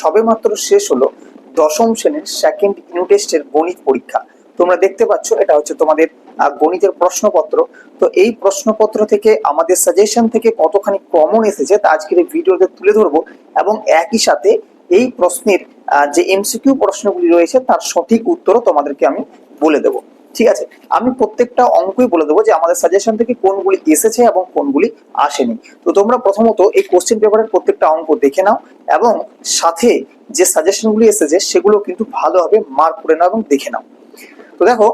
সবেমাত্র শেষ হলো দশম শ্রেণির সেকেন্ড ইউনিট টেস্টের গণিত পরীক্ষা। তোমরা দেখতে পাচ্ছ, এটা হচ্ছে তোমাদের গণিতের প্রশ্নপত্র। তো এই প্রশ্নপত্র থেকে আমাদের সাজেশন থেকে কতখানি কমন এসেছে তা আজকের এই ভিডিওতে তুলে ধরবো এবং একই সাথে এই প্রশ্নের যে এমসিকিউ প্রশ্নগুলি রয়েছে তার সঠিক উত্তরও তোমাদেরকে আমি বলে দেবো। ঠিক আছে? আমি প্রত্যেকটা অঙ্কই বলে দেবো যে আমাদের সাজেশন থেকে কোনগুলি এসেছে এবং কোনগুলি আসেনি। তো তোমরা প্রথমত এই কোশ্চেন পেপারের প্রত্যেকটা অঙ্ক দেখে নাও এবং সাথে যে সাজেশনগুলি এসেছে সেগুলো কিন্তু ভালোভাবে মার্ক করে নাও এবং দেখে নাও। তো দেখো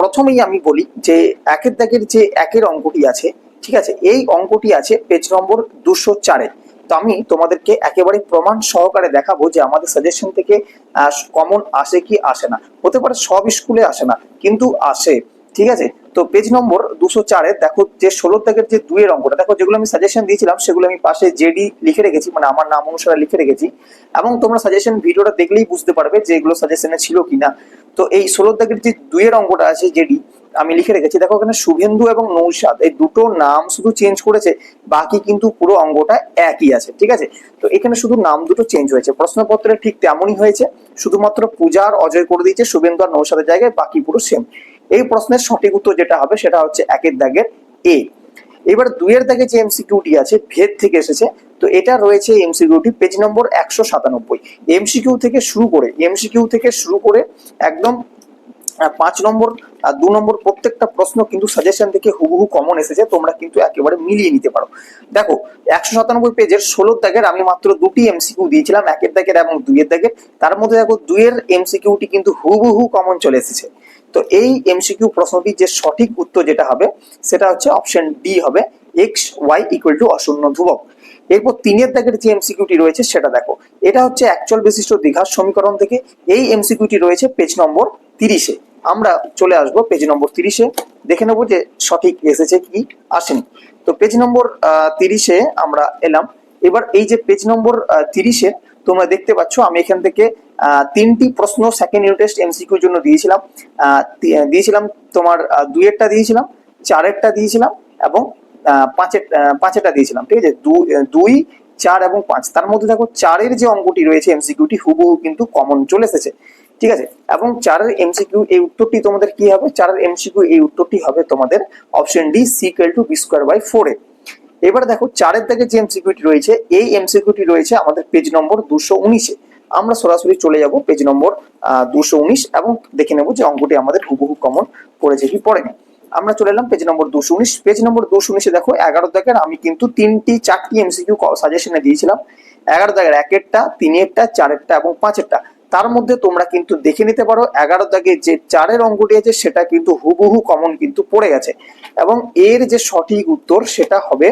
প্রথমেই আমি বলি যে একের দাগের যে একের অঙ্কটি আছে, ঠিক আছে? এই অঙ্কটি আছে পেজ নম্বর দুশো চারে। তো আমি তোমাদেরকে একেবারে প্রমাণ সহকারে দেখাবো যে আমাদের সাজেশন থেকে কমন আসে কি আসে না। হতে পারে সব স্কুলে আসে না, কিন্তু আসে। ঠিক আছে? তো পেজ নম্বর দুশো চারে দেখো যে ষোলো দাগের যে দুইয়ের অঙ্কটা, দেখো যেগুলো আমি সাজেশন দিয়েছিলাম, সেগুলো আমি পাশে জেডি লিখে রেখেছি মানে আমার নাম অনুসারে লিখে রেখেছি। এবং তোমরা সাজেশন ভিডিওটা দেখলেই বুঝতে পারবে যে এগুলো সাজেশনে ছিল কিনা। তো এই ষোলো দাগের যে দুইয়ের অঙ্কটা আছে জেডি আমি লিখে রেখেছি। দেখো এখানে শুভেন্দু এবং নৌসাদ এই দুটো নাম শুধু চেঞ্জ করেছে, বাকি কিন্তু পুরো অঙ্গটা একই আছে, ঠিক আছে? তো এখানে শুধু নাম দুটো চেঞ্জ হয়েছে। প্রশ্নপত্রে ঠিক তেমনই হয়েছে, শুধুমাত্র পূজার অজয় করে দিয়েছে শুভেন্দু আর নৌশাদের জায়গায়, বাকি পুরো সেম এই প্রশ্নের সঠিক উত্তর যেটা হবে সেটা হচ্ছে একের দাগের এ এবার দুইয়ের দাগে যে এমসিকিউটি আছে, ভেদ থেকে এসেছে, তো এটা রয়েছে এমসিকিউটি পেজ নম্বর একশো সাতানব্বই। এমসিকিউ থেকে শুরু করে এমসিকিউ থেকে শুরু করে একদম পাঁচ নম্বর আর দু নম্বর প্রত্যেকটা প্রশ্ন কিন্তু সাজেশন থেকে হুবহু কমন এসেছে, তোমরা কিন্তু একেবারে মিলিয়ে নিতে পারো। দেখো, একশো সাতানব্বই পেজের ষোলো দাগের আমি মাত্র দুটি এমসিকিউ দিয়েছিলাম, একের দাগের এবং দুইয়ের দাগের তার মধ্যে দেখো, দুইয়ের এমসিকিউটি কিন্তু হুবহু কমন চলে এসেছে। তো এই এমসিকিউ প্রশ্নটি যে সঠিক উত্তর যেটা হবে, সেটা হচ্ছে অপশন ডি হবে এক্স ওয়াই ইকুয়াল টু অশূন্য ধ্রুবক। এরপর তিনের দাগের যে এমসিকিউটি রয়েছে, সেটা দেখো। এটা হচ্ছে অ্যাকচুয়াল বিশিষ্ট দীঘার সমীকরণ থেকে, এই এমসিকিউটি রয়েছে পেজ নম্বর তিরিশে। আমরা চলে আসব পেজ নম্বর তিরিশে। দেখে নেব যে সঠিক এসেছে কি আসেনি। তো পেজ নম্বর তিরিশে আমরা এলাম। এবার এই যে পেজ নম্বর তিরিশে তোমরা দেখতে পাচ্ছ আমি এখান থেকে তিনটি প্রশ্ন সেকেন্ড ইউনিট টেস্ট এমসিকিউর জন্য দিয়েছিলাম। দিয়েছিলাম তোমার আহ, দুইয়েরটা দিয়েছিলাম চারেরটা দিয়েছিলাম এবং পাঁচের পাঁচেরটা দিয়েছিলাম ঠিক আছে? দুই চার এবং পাঁচ। তার মধ্যে দেখো চারের যে অঙ্কটি রয়েছে এমসিকিউটি হুবহু কিন্তু কমন চলে এসেছে। ঠিক আছে? এবং চারের এমসিকিউ এই উত্তরটি তোমাদের কি হবে? চারের এমসিকিউ এই উত্তরটি হবে তোমাদের option D C equal to B square by four এবার দেখো, চারের দাগে যে এমসিকিউটি রয়েছে, এই এমসিকিউটি রয়েছে আমাদের পেজ নম্বর দুশো উনিশে। আমরা সরাসরি চলে যাব পেজ নম্বর দুশো উনিশ এবং দেখে নেব যে অঙ্কটি আমাদের হুবহু কমন পড়েছে কি পড়েনি। আমরা চলে এলাম পেজ নম্বর দুশো উনিশ। পেজ নম্বর দুশো উনিশে দেখো, এগারো দাগের আমি কিন্তু তিনটি, চারটি এমসিকিউ সাজেশনে দিয়েছিলাম। এগারো দাগের একেরটা তিনেরটা চারেরটা এবং পাঁচেরটা তার মধ্যে তোমরা কিন্তু দেখে নিতে পারো, এগারো দাগে যে চারের অঙ্কটি আছে, সেটা কিন্তু হুবহু কমন কিন্তু পড়ে গেছে। এবং এর যে সঠিক উত্তর, সেটা হবে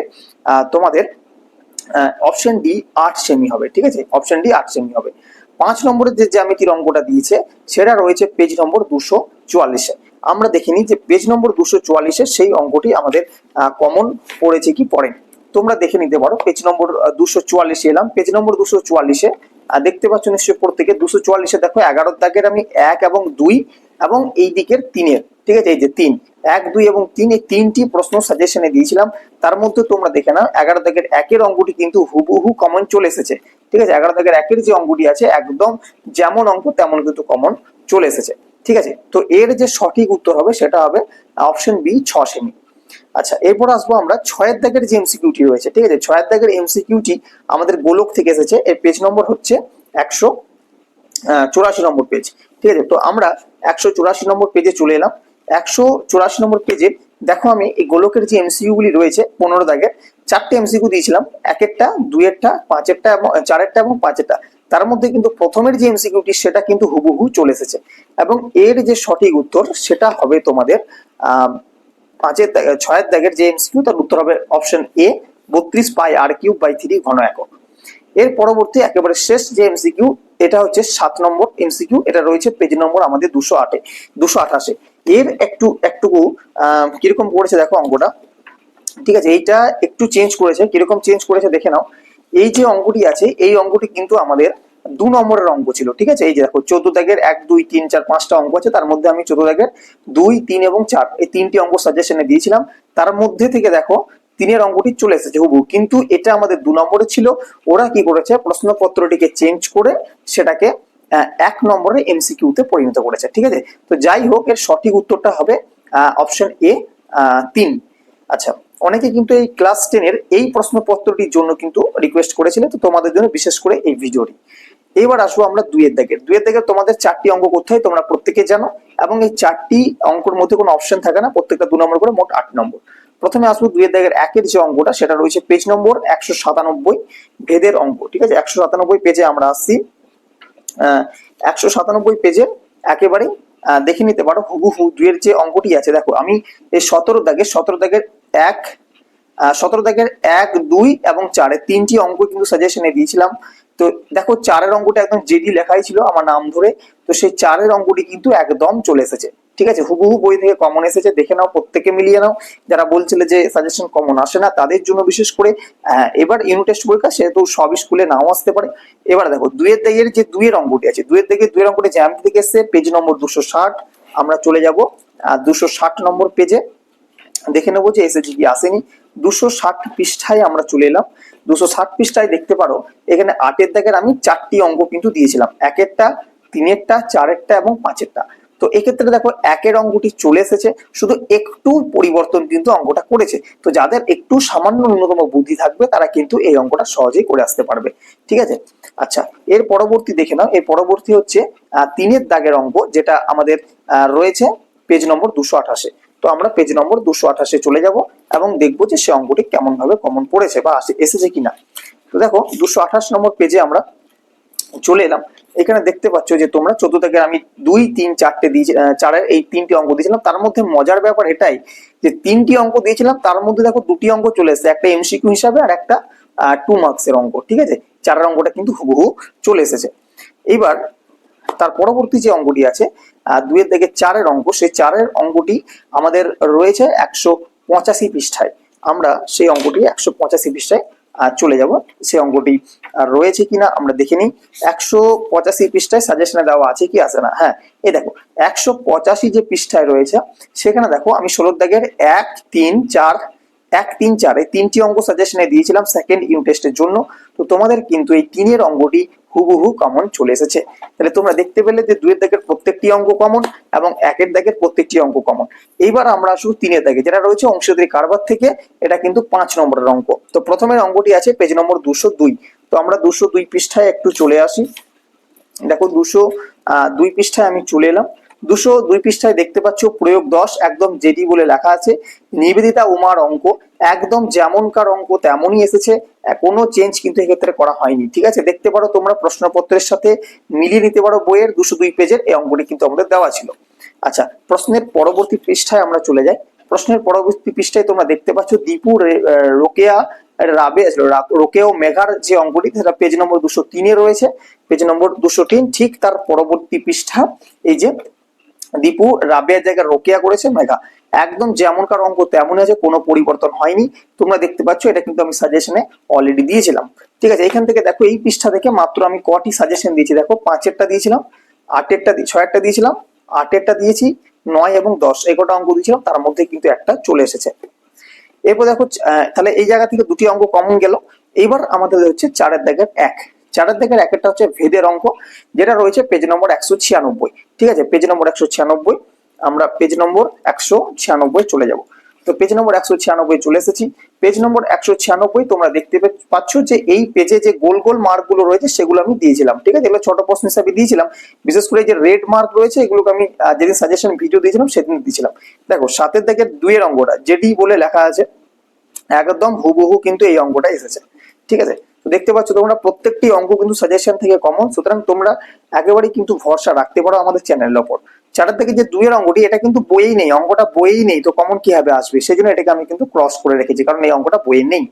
তোমাদের অপশন ডি আট সেমি হবে, ঠিক আছে? অপশন ডি আট সেমি হবে। পাঁচ নম্বরের যে জ্যামিতির অঙ্কটা দিয়েছে, সেটা রয়েছে পেজ নম্বর দুশো চুয়াল্লিশে। আমরা দেখিনি যে পেজ নম্বর দুশো চুয়াল্লিশে সেই অঙ্কটি আমাদের কমন পড়েছে কি পড়েনি। তোমরা দেখে নিতে পারো পেজ নম্বর দুশো চুয়াল্লিশে এলাম। পেজ নম্বর দুশো চুয়াল্লিশে দেখতে পাচ্ছ নিশ্চয়ই প্রত্যেকে দুশো চুয়াল্লিশে দেখো এগারো দাগের আমি এক এবং দুই এবং এই দিকের তিনের, ঠিক আছে? এই যে তিন, এক, দুই এবং তিন, এই তিনটি প্রশ্ন সাজেশনে দিয়েছিলাম। তার মধ্যে তোমরা দেখে নাও, এগারো দাগের একের অঙ্কটি কিন্তু হুবহু কমন চলে এসেছে, ঠিক আছে? এগারো দাগের একের যে অঙ্কটি আছে, একদম যেমন অঙ্ক তেমন কিন্তু কমন চলে এসেছে, ঠিক আছে? তো এর যে সঠিক উত্তর হবে সেটা হবে অপশন বি ছ সেমি আচ্ছা এরপর আসব আমরা ছয়ের দাগের যে এমসিকিউটি রয়েছে, ঠিক আছে? ছয়ের দাগের এমসিকিউটি আমাদের গোলক থেকে এসেছে, এর পেজ নম্বর হচ্ছে একশো চুরাশি নম্বর পেজ ঠিক আছে? তো আমরা একশো চুরাশি নম্বর পেজে চলে এলাম। একশো চুরাশি নম্বর পেজে দেখো আমি এই গোলকের যে এমসিকিউ গুলি রয়েছে, পনেরো দাগের, চারটে এমসিকিউ দিয়েছিলাম, একেরটা, দুইয়েরটা, পাঁচেরটা এবং চারেরটা এবং পাঁচেরটা। তার মধ্যে কিন্তু প্রথমের যে এমসিকিউটি সেটা কিন্তু হুবহু চলে এসেছে। এবং এর যে সঠিক উত্তর, সেটা হবে তোমাদের পাঁচের ছয়ের দাগের যে এমসিকিউ তার উত্তর হবে অপশন এ বত্রিশ pi R cube by three ঘন একক। এর পরবর্তী একেবারে শেষ যে এমসিকিউ এটা হচ্ছে সাত নম্বর এমসিকিউ এটা রয়েছে পেজ নম্বর আমাদের দুশো আটে, দুশো আঠাশে। এর একটু একটুকু কীরকম করেছে দেখো অঙ্কটা? ঠিক আছে, এইটা একটু চেঞ্জ করেছে, কীরকম চেঞ্জ করেছে দেখে নাও। এই যে অঙ্কটি আছে, এই অঙ্কটি কিন্তু আমাদের দু নম্বরের অঙ্ক ছিল, ঠিক আছে? এই যে দেখো, চোদ্দ দাগের এক, দুই, তিন, চার, পাঁচটা অঙ্ক আছে, তার মধ্যে আমি চোদ্দ দাগের দুই, তিন এবং চার, এই তিনটি অঙ্ক সাজেশনে দিয়েছিলাম। তার মধ্যে থেকে দেখো, তিনের অঙ্কটি চলে এসেছে হুবু কিন্তু এটা আমাদের দু নম্বরে ছিল। ওরা কি করেছে? প্রশ্নপত্রটিকে চেঞ্জ করে সেটাকে এক নম্বরে এমসিকিউতে পরিণত করেছে, ঠিক আছে? তো যাই হোক, এর সঠিক উত্তরটা হবে অপশন এ তিন। আচ্ছা অনেকে কিন্তু এই ক্লাস টেনের এই প্রশ্নপত্রটির জন্য কিন্তু রিকোয়েস্ট করেছিল, তো তোমাদের জন্য বিশেষ করে এই ভিডিওটি এবার আসব আমরা দুইয়ের দাগের দুইয়ের দাগের তোমাদের চারটি অঙ্ক করতে হয়, তোমরা প্রত্যেকে জানো। এবং এই চারটি অঙ্কের মধ্যে কোনো অপশন থাকে না, প্রত্যেকটা দু নম্বর করে মোট আট নম্বর। প্রথমে আসব দুইয়ের দাগের একের যে অঙ্কটা, সেটা রয়েছে পেজ নম্বর একশো সাতানব্বই, ভেদের অঙ্ক, ঠিক আছে? একশো সাতানব্বই পেজে আমরা আসছি। একশো সাতানব্বই পেজে একেবারে দেখে নিতে পারো হুবহু দুইয়ের যে অঙ্কটি আছে। দেখো, আমি এই সতেরো দাগের সতেরো দাগের এক সতেরো দাগের এক, দুই এবং চারের তিনটি অঙ্ক কিন্তু সাজেশনে দিয়েছিলাম। তো দেখো চারের অঙ্কটা একদম জেডি লেখাই ছিল আমার নাম ধরে, তো সেই চারের অঙ্কটি কিন্তু একদম চলে এসেছে। ঠিক আছে? হুবহু বই থেকে কমন এসেছে, দেখে নাও প্রত্যেকে মিলিয়ে নাও। যারা বলছিল যে সাজেশন কমন আসে না, তাদের জন্য বিশেষ করে এবার ইউনিট টেস্ট পরীক্ষা সেহেতু সব স্কুলে নাও আসতে পারে। এবার দেখো, দুইয়ের দাগের যে দুইয়ের অঙ্কটি আছে, দুইয়ের দাগের দুইয়ের অঙ্কটি জ্যামিতি থেকে এসছে পেজ নম্বর দুশো ষাট, আমরা চলে যাব দুশো ষাট নম্বর পেজে দেখে নেব যে এসেছে কি আসেনি। দুশো ষাট পৃষ্ঠায় আমরা চলে এলাম। দুশো ষাট পৃষ্ঠায় দেখতে পারো, এখানে আটের দাগের আমি চারটি অঙ্ক কিন্তু দিয়েছিলাম। একেরটা, তিনেরটা, চারেরটা এবং পাঁচেরটা। তো এক্ষেত্রে দেখো, একের অঙ্কটি চলে এসেছে। শুধু একটু পরিবর্তন কিন্তু অঙ্কটা করেছে। তো যাদের একটু সামান্য ন্যূনতম বুদ্ধি থাকবে, তারা কিন্তু এই অঙ্কটা সহজেই করে আসতে পারবে। ঠিক আছে? আচ্ছা এর পরবর্তী দেখে নাও। এর পরবর্তী হচ্ছে তিনের দাগের অঙ্ক, যেটা আমাদের রয়েছে, পেজ নম্বর দুশো আঠাশে। তো আমরা পেজ নম্বর দুশো আঠাশে চলে যাব এবং দেখব যে সে অঙ্কটি কেমন ভাবে কমন পড়েছে বা এসেছে কিনা। তো দেখো, দুশো আঠাশ নম্বর পেজে আমরা চলে এলাম। এখানে দেখতে পাচ্ছ যে তোমরা চোদ্দ থেকে আমি দুই, তিন, চারটে দিয়ে চারের এই তিনটি অঙ্ক দিয়েছিলাম। তার মধ্যে মজার ব্যাপার এটাই যে তিনটি অঙ্ক দিয়েছিলাম, তার মধ্যে দেখো দুটি অঙ্ক চলে এসেছে। একটা এমসিকিউ হিসাবে আর একটা টু মার্কসের অঙ্ক, ঠিক আছে? চারের অঙ্কটা কিন্তু হুবহু চলে এসেছে। এইবার তার পরবর্তী যে অঙ্কটি আছে আহ, দুইয়ের দিকে চারের অঙ্ক সেই চারের অঙ্কটি আমাদের রয়েছে একশো পঁচাশি পৃষ্ঠায়। আমরা সেই অঙ্কটি একশো পঁচাশি পৃষ্ঠায় চলে যাব। সেই অঙ্কটি রয়েছে কিনা আমরা দেখে নিই। একশো পঁচাশি পৃষ্ঠায় সাজেশনে দেওয়া আছে কি আছে না? হ্যাঁ এই দেখো একশো পঁচাশি যে পৃষ্ঠায় রয়েছে সেখানে দেখো আমি ষোলোর দাগের এক তিন চার এক তিন চার এই তিনটি অঙ্ক সাজেশনে দিয়েছিলাম সেকেন্ড ইউনিট টেস্টের জন্য। তো তোমাদের কিন্তু এই তিনের অঙ্কটি হুবহু কমন চলে এসেছে। তাহলে তোমরা দেখতে পেলে যে দুইয়ের দাগের প্রত্যেকটি অঙ্ক কমন এবং একের দাগের প্রত্যেকটি অঙ্ক কমন এইবার আমরা আসব তিনের দাগে, যেটা রয়েছে অংশীদারি কারবার থেকে, এটা কিন্তু পাঁচ নম্বরের অঙ্ক। তো প্রথমের অঙ্কটি আছে পেজ নম্বর দুশো দুই। তো আমরা দুশো দুই পৃষ্ঠায় একটু চলে আসি। দেখো দুশো দুই পৃষ্ঠায় আমি চলে এলাম। দুশো দুই পৃষ্ঠায় দেখতে পাচ্ছ প্রয়োগ দশ, একদম জেডি বলে লেখা আছে। নিবেদিতা উমার অঙ্ক, একদম যেমনকার অঙ্ক তেমনই এসেছে। কোনো চেঞ্জ কিন্তু এক্ষেত্রে করা হয়নি, ঠিক আছে? দেখতে পারো তোমরা প্রশ্নপত্রের সাথে মিলিয়ে নিতে পারো বইয়ের, দুশো দুই পেজের, এই অঙ্কটি কিন্তু আমাদের দেওয়া ছিল। আচ্ছা প্রশ্নের পরবর্তী পৃষ্ঠায় আমরা চলে যাই। প্রশ্নের পরবর্তী পৃষ্ঠায় তোমরা দেখতে পাচ্ছ দীপু রোকেয়া রাবে রা- রোকেও মেঘার যে অঙ্কটি, সেটা পেজ নম্বর দুশো তিনে রয়েছে। পেজ নম্বর দুশো তিন, ঠিক তার পরবর্তী পৃষ্ঠা, এই যে দীপু, রাবেয়ার জায়গায় রোকেয়া করেছে, মেঘা। একদম যেমনকার অঙ্ক তেমনই আছে, কোনো পরিবর্তন হয়নি। তোমরা দেখতে পাচ্ছ, এটা কিন্তু আমি সাজেশনে অলরেডি দিয়েছিলাম। ঠিক আছে, এখান থেকে দেখো, এই পৃষ্ঠা থেকে মাত্র আমি কটি সাজেশন দিয়েছি। দেখো, পাঁচেরটা দিয়েছিলাম, আটেরটা ছয়েরটা দিয়েছিলাম, আটেরটা দিয়েছি, নয় এবং দশ এগারোটা অঙ্ক দিয়েছিলাম, তার মধ্যে কিন্তু একটা চলে এসেছে। এরপর দেখো তাহলে এই জায়গা থেকে দুটি অঙ্ক কমন গেল। এইবার আমাদের হচ্ছে চারের দাগের এক। চারের দাগের একটা হচ্ছে ভেদের অঙ্ক, যেটা রয়েছে পেজ নম্বর একশো ছিয়ানব্বই। ঠিক আছে? পেজ নম্বর একশো ছিয়ানব্বই, আমরা পেজ নম্বর একশো ছিয়ানব্বই চলে যাব। তো পেজ নম্বর একশো ছিয়ানব্বই চলে এসেছি। পেজ নম্বর একশো ছিয়ানব্বই তোমরা দেখতে পাচ্ছ যে এই পেজে যে গোল গোল মার্কগুলো রয়েছে, সেগুলো আমি দিয়েছিলাম। ঠিক আছে? এগুলো ছোট প্রশ্ন হিসাবে দিয়েছিলাম। বিশেষ করে যে রেড মার্ক রয়েছে, এগুলোকে আমি যেদিন সাজেশন ভিডিও দিয়েছিলাম, সেদিন দিয়েছিলাম। দেখো, সাতের দিকে দুইয়ের অঙ্গটা যেটি বলে লেখা আছে, একদম হুবহু কিন্তু এই অঙ্কটা এসেছে। ঠিক আছে? তো দেখতে পাচ্ছ তোমরা প্রত্যেকটি অঙ্ক কিন্তু সাজেশন থেকে কমন সুতরাং তোমরা একেবারেই কিন্তু ভরসা রাখতে পারো আমাদের চ্যানেলের ওপর। চারের থেকে যে দুইয়ের অঙ্কটি, এটা কিন্তু বইয়েই নেই, অঙ্কটা বইয়েই নেই। তো কমন কীভাবে আসবে? সেই জন্য এটাকে আমি কিন্তু ক্রস করে রেখেছি, কারণ এই অঙ্কটা বইয়ে নেই।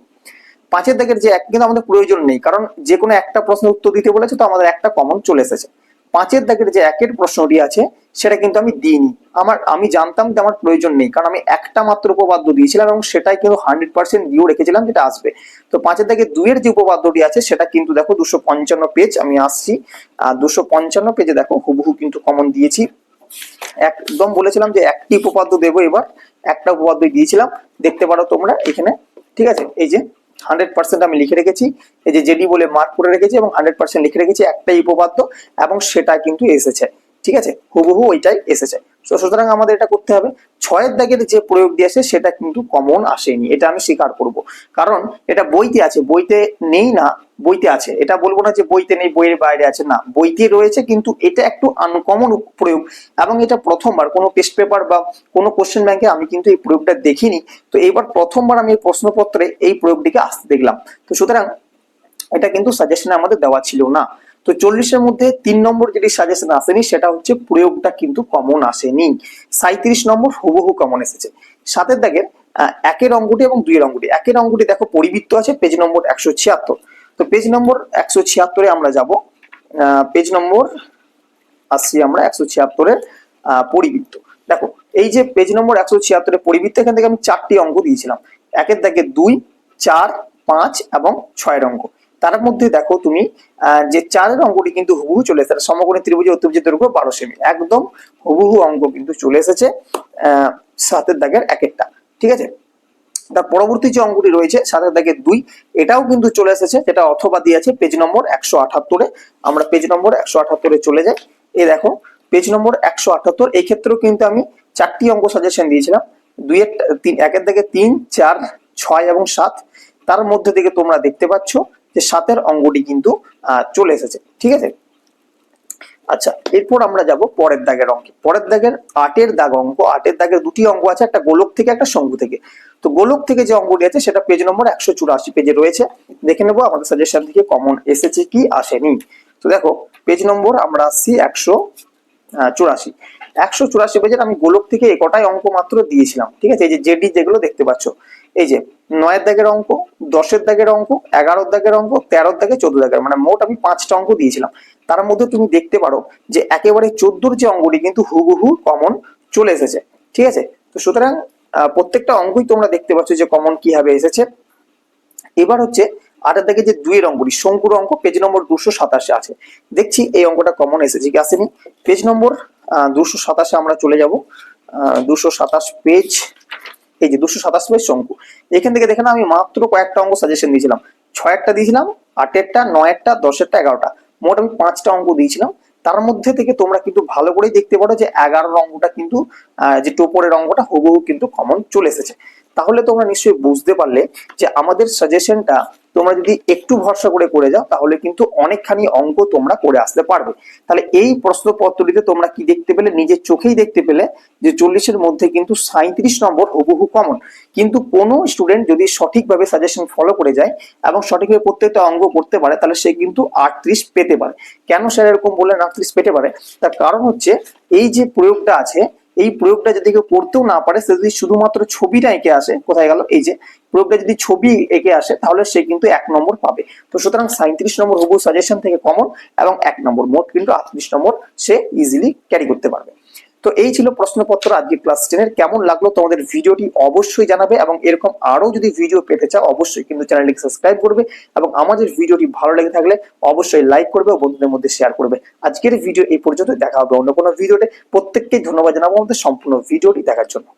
পাঁচের দাগের যে এক কিন্তু আমাদের প্রয়োজন নেই, কারণ যে কোনো একটা প্রশ্নের উত্তর দিতে বলেছে, তো আমাদের একটা কমন চলে এসেছে। পাঁচের দাগের যে একের প্রশ্নটি আছে, সেটা কিন্তু আমি দিইনি। আমার, আমি জানতাম যে আমার প্রয়োজন নেই, কারণ আমি একটা মাত্র উপপাদ্য দিয়েছিলাম এবং সেটাই কিন্তু হান্ড্রেড পার্সেন্ট দিয়েও রেখেছিলাম যেটা আসবে। তো পাঁচের দাগে দুইয়ের যে উপপাদ্যটি আছে, সেটা কিন্তু দেখো দুশো পঞ্চান্ন পেজ আমি আসছি। আর দুশো পঞ্চান্ন পেজে দেখো হুবহু কিন্তু কমন দিয়েছি। একদম বলেছিলাম যে একটি উপপাদ্য দেবো এবার, একটা উপপাদ্য দিয়েছিলাম। দেখতে পারো তোমরা এখানে, ঠিক আছে? এই যে হান্ড্রেড পার্সেন্ট আমি লিখে রেখেছি। এই যে জেডি বলে মার্ক করে রেখেছি এবং হান্ড্রেড পার্সেন্ট লিখে রেখেছি, একটাই উপপাদ্য এবং সেটা কিন্তু এসেছে। ঠিক আছে? হুবহু ওইটাই এসেছে। তো সুতরাং আমাদের এটা করতে হবে। ছয়ের দাগের যে প্রয়োগ দিয়েছে সেটা কিন্তু কমন আসেনি। এটা আমি স্বীকার করব। কারণ এটা বইতে আছে। বইতে নেই না, বইতে আছে। এটা বলব না যে বইতে নেই, বইয়ের বাইরে আছে। না, বইতে রয়েছে, কিন্তু এটা একটু আনকমন প্রয়োগ। এবং এটা প্রথমবার, কোনো টেস্ট পেপার বা কোনো কোশ্চেন ব্যাংকে আমি কিন্তু এই প্রয়োগটা দেখিনি। তো এইবার প্রথমবার আমি প্রশ্নপত্রে এই প্রয়োগটিকে আসতে দেখলাম। তো সুতরাং এটা কিন্তু সাজেশনে আমাদের দেওয়া ছিল না। তো চল্লিশের মধ্যে তিন নম্বর যেটি সাজেশন আসেনি সেটা হচ্ছে প্রয়োগটা কিন্তু কমন আসেনি। সাঁত্রিশ নম্বর হুবহু কমন এসেছে। সাতের আহ, একের অঙ্গটি এবং দুইয়ের অঙ্গটি একের অঙ্কটি দেখো পরিবৃত্ত আছে পেজ নম্বর একশো ছিয়াত্তর। তো পেজ নম্বর একশো ছিয়াত্তরে আমরা যাব। পেজ নম্বর আসছি আমরা একশো ছিয়াত্তরের পরিবৃত্ত। দেখো এই যে পেজ নম্বর একশো ছিয়াত্তরের পরিবৃত্ত এখান থেকে আমি চারটি অঙ্ক দিয়েছিলাম। একের দাগে দুই চার পাঁচ এবং ছয়ের অঙ্ক। তার মধ্যে দেখো তুমি যে চারের অঙ্কটি কিন্তু হুবহু চলে এসেছে সমকোণী ত্রিভুজ অতিভুজের দৈর্ঘ্য বারো সেমি একদম হুবহু অঙ্ক কিন্তু চলে এসেছে সাতের দাগের এক একটা ঠিক আছে? তার পরবর্তী যে অঙ্কটি রয়েছে, সাতের দাগের দুই, এটাও কিন্তু চলে এসেছে, যেটা অথবা দিয়ে আছে পেজ নম্বর একশো আঠাত্তরে আমরা পেজ নম্বর একশো আঠাত্তরে চলে যাই। এই দেখো পেজ নম্বর একশো আঠাত্তর এই ক্ষেত্রেও কিন্তু আমি চারটি অঙ্ক সাজেশন দিয়েছিলাম। দুইয়ের তিন, একের থেকে তিন, চার, ছয় এবং সাত, তার মধ্যে থেকে তোমরা দেখতে পাচ্ছ যে সাতের অঙ্কটি কিন্তু চলে এসেছে। ঠিক আছে? আচ্ছা এরপর আমরা যাব পরের দাগের অঙ্কে। পরের দাগের আটের দাগ অঙ্ক, আটের দাগের দুটি অঙ্ক আছে, একটা গোলক থেকে, একটা শঙ্কু থেকে। তো গোলক থেকে যে অঙ্কটি আছে, সেটা পেজ নম্বর একশো চুরাশি পেজে রয়েছে। দেখে নেব, আমাদের সাজেশন থেকে কমন এসেছে কি, আসেনি। তো দেখো পেজ নম্বর আমরা আসছি একশো চুরাশি। একশো চুরাশি পেজের আমি গোলক থেকে একটাই অঙ্ক মাত্র দিয়েছিলাম। ঠিক আছে? এই যে জেডি যেগুলো দেখতে পাচ্ছ। এই যে নয়ের দাগের অঙ্ক, দশের দাগের অঙ্ক, এগারোর দাগের অঙ্ক, তেরোর দাগে চোদ্দ দাগের মানে মোট আমি পাঁচটা অঙ্ক দিয়েছিলাম। তার মধ্যে তুমি দেখতে পারো যে একেবারে চোদ্দোর যে অঙ্কটি কিন্তু হুবহু কমন চলে এসেছে, ঠিক আছে? তো সুতরাং প্রত্যেকটা অঙ্কই তোমরা দেখতে পাচ্ছ যে কমন কীভাবে এসেছে। এবার হচ্ছে আটের দাগে যে দুইয়ের অঙ্কটি, শঙ্কুর অঙ্ক পেজ নম্বর দুশো সাতাশে আছে। দেখছি এই অঙ্কটা কমন এসেছে কি আসেনি। পেজ নম্বর দুশো সাতাশে আমরা চলে যাব। দুশো সাতাশ পেজ এই যে দুশো সাতাশ পেজ এখান থেকে দেখেন আমি মাত্র কয়েকটা অঙ্ক সাজেশন দিয়েছিলাম। ছয় একটা দিয়েছিলাম, আটেরটা নয়েরটা দশেরটা, এগারোটা। মোট আমি পাঁচটা অঙ্ক দিয়েছিলাম। তার মধ্যে থেকে তোমরা কিন্তু ভালো করেই দেখতে পারো যে এগারো অঙ্কটা কিন্তু যে টোপরের অঙ্কটা, হুবহু কিন্তু কমন চলে এসেছে। তাহলে তোমরা নিশ্চয়ই বুঝতে পারলে যে আমাদের সাজেশনটা তোমরা যদি একটু ভরসা করে করে যাও, তাহলে কিন্তু অনেকখানি অঙ্ক তোমরা করে আসতে পারবে। তাহলে এই প্রশ্নপত্রটিতে তোমরা কি দেখতে পেলে? নিজের চোখেই দেখতে পেলে যে চল্লিশের মধ্যে কিন্তু সাঁত্রিশ নম্বর হুবহু কমন কিন্তু কোনো স্টুডেন্ট যদি সঠিকভাবে সাজেশন ফলো করে যায় এবং সঠিকভাবে প্রত্যেকটা অঙ্গ করতে পারে, তাহলে সে কিন্তু আটত্রিশ পেতে পারে। কেন স্যার এরকম বললেন আটত্রিশ পেতে পারে? তার কারণ হচ্ছে এই যে প্রয়োগটা আছে এই প্রয়োগটা যদি কেউ করতেও না পারে, সে যদি শুধুমাত্র ছবিটা এঁকে আসে, কোথায় গেল? এই যে, প্রয়োগটা যদি ছবি এঁকে আসে, তাহলে সে কিন্তু এক নম্বর পাবে। তো সুতরাং সাঁত্রিশ নম্বর হবু সাজেশন থেকে কমন এবং এক নম্বর মোট কিন্তু আটত্রিশ নম্বর সে ইজিলি ক্যারি করতে পারবে। তো এই ছিল প্রশ্নপত্র আজকে ক্লাস টেনের কেমন লাগল তোমাদের ভিডিওটি অবশ্যই জানাবে এবং এরকম আরও যদি ভিডিও পেতে চাও, অবশ্যই কিন্তু চ্যানেলটিকে সাবস্ক্রাইব করবে এবং আমাদের ভিডিওটি ভালো লেগে থাকলে অবশ্যই লাইক করবে ও বন্ধুদের মধ্যে শেয়ার করবে। আজকের ভিডিও এই পর্যন্ত দেখা হবে অন্য কোনো ভিডিওতে। প্রত্যেককেই ধন্যবাদ জানাব আমাদের সম্পূর্ণ ভিডিওটি দেখার জন্য।